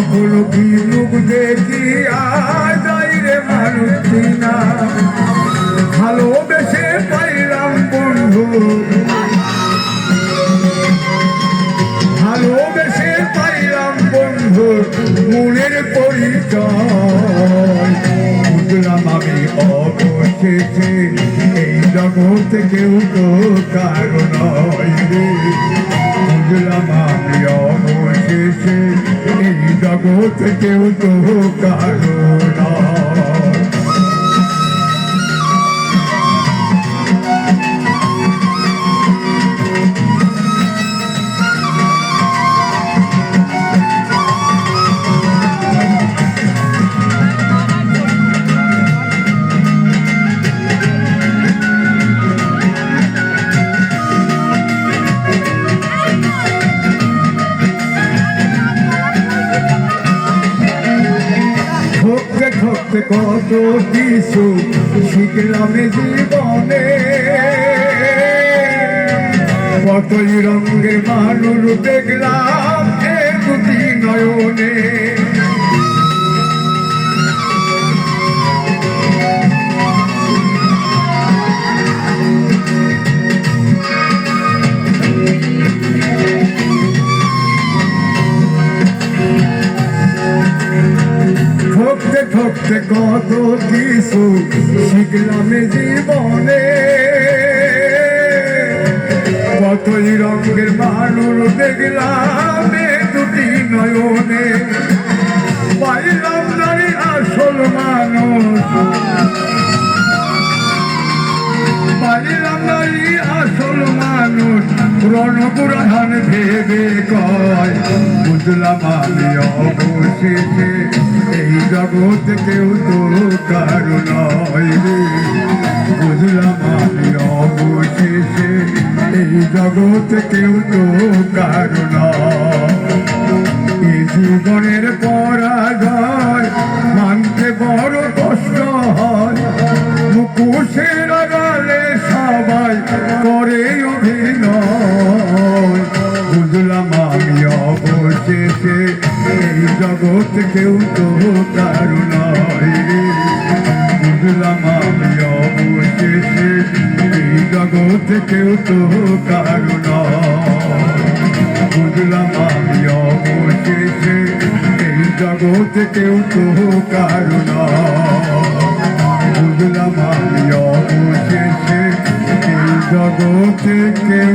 সকল কি মুখ দেখি আর যাই রে মানুষ চিনা ভালোবেসে পাইলাম বন্ধু। ভালোবেসে পাইলাম বন্ধু, মনের পরিচয়। বুঝলাম আমি অবশেষে এই জগৎ কেউ তো কারণ বুঝলাম আমি অবশেষে এই জগৎ কেউ তো কারণ ঠকতে কত কিছু শিখলাম জীবনে। কতই রঙের মানুষ দেখলাম দুটি নয়নে। ঠকতে কত কিছু শিখলাম জীবনে। কতই রঙের মানুষ দেখলাম রণপুরাণ ভেবে কয়, বুঝলাম আমি অবশেষে এই জগৎ কেউ তো কারও নয় রে। বুঝলাম আমি অবশেষে এই জগৎ কেউ তো কারও নয়। জীবনের পরাজয় অবশেষে এই জগৎ কেউ তো কারও নয়। বুঝলাম আমি অবশেষে, এই জগৎ কেউ তো কারও বুঝলাম আমি অবশেষে, এই জগৎ কেউ তো কারণ বুঝলাম আমি অবশেষে, এই জগৎ কেউ